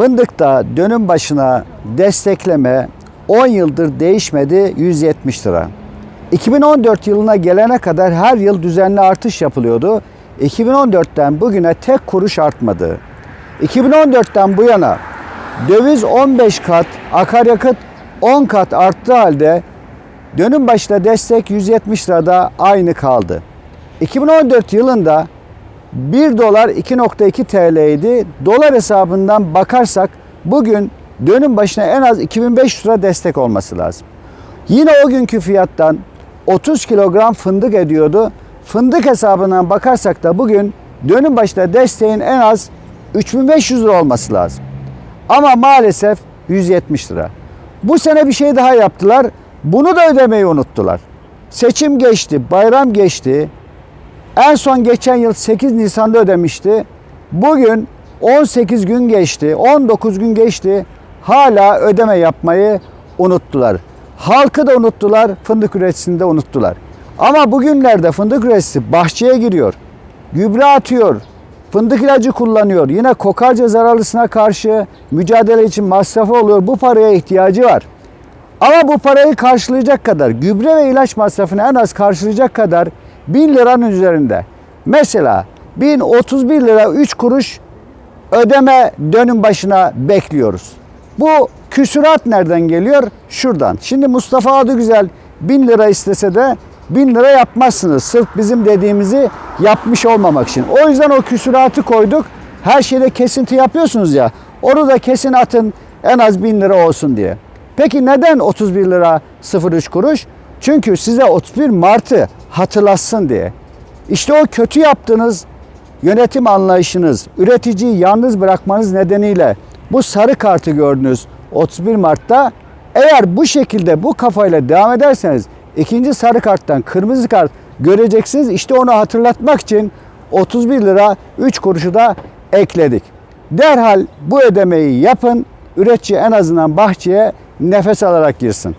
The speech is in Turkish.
Fındıkta dönüm başına destekleme 10 yıldır değişmedi 170 lira. 2014 yılına gelene kadar her yıl düzenli artış yapılıyordu. 2014'ten bugüne tek kuruş artmadı. 2014'ten bu yana döviz 15 kat, akaryakıt 10 kat arttığı halde dönüm başına destek 170 lirada aynı kaldı. 2014 yılında 1 dolar 2.2 TL idi. Dolar hesabından bakarsak bugün dönüm başına en az 2500 lira destek olması lazım. Yine o günkü fiyattan 30 kilogram fındık ediyordu. Fındık hesabından bakarsak da bugün dönüm başına desteğin en az 3500 lira olması lazım. Ama maalesef 170 lira. Bu sene bir şey daha yaptılar. Bunu da ödemeyi unuttular. Seçim geçti, bayram geçti. En son geçen yıl 8 Nisan'da ödemişti. Bugün 18 gün geçti, 19 gün geçti. Hala ödeme yapmayı unuttular. Halkı da unuttular, fındık üreticisini de unuttular. Ama bugünlerde fındık üreticisi bahçeye giriyor, gübre atıyor, fındık ilacı kullanıyor. Yine kokarca zararlısına karşı mücadele için masrafı oluyor. Bu paraya ihtiyacı var. Ama bu parayı karşılayacak kadar, gübre ve ilaç masrafını en az karşılayacak kadar 1000 liranın üzerinde. Mesela 1031 lira 3 kuruş ödeme dönüm başına bekliyoruz. Bu küsurat nereden geliyor? Şuradan. Şimdi Mustafa adı güzel 1000 lira istese de 1000 lira yapmazsınız. Sırf bizim dediğimizi yapmış olmamak için. O yüzden o küsuratı koyduk. Her şeyde kesinti yapıyorsunuz ya. Onu da kesin atın en az 1000 lira olsun diye. Peki neden 31 lira 03 kuruş? Çünkü size 31 Mart'ı hatırlatsın diye. İşte o kötü yaptığınız yönetim anlayışınız, üreticiyi yalnız bırakmanız nedeniyle bu sarı kartı gördünüz 31 Mart'ta. Eğer bu şekilde bu kafayla devam ederseniz ikinci sarı karttan kırmızı kart göreceksiniz. İşte onu hatırlatmak için 31 lira 3 kuruşu da ekledik. Derhal bu ödemeyi yapın. Üretici en azından bahçeye nefes alarak girsin.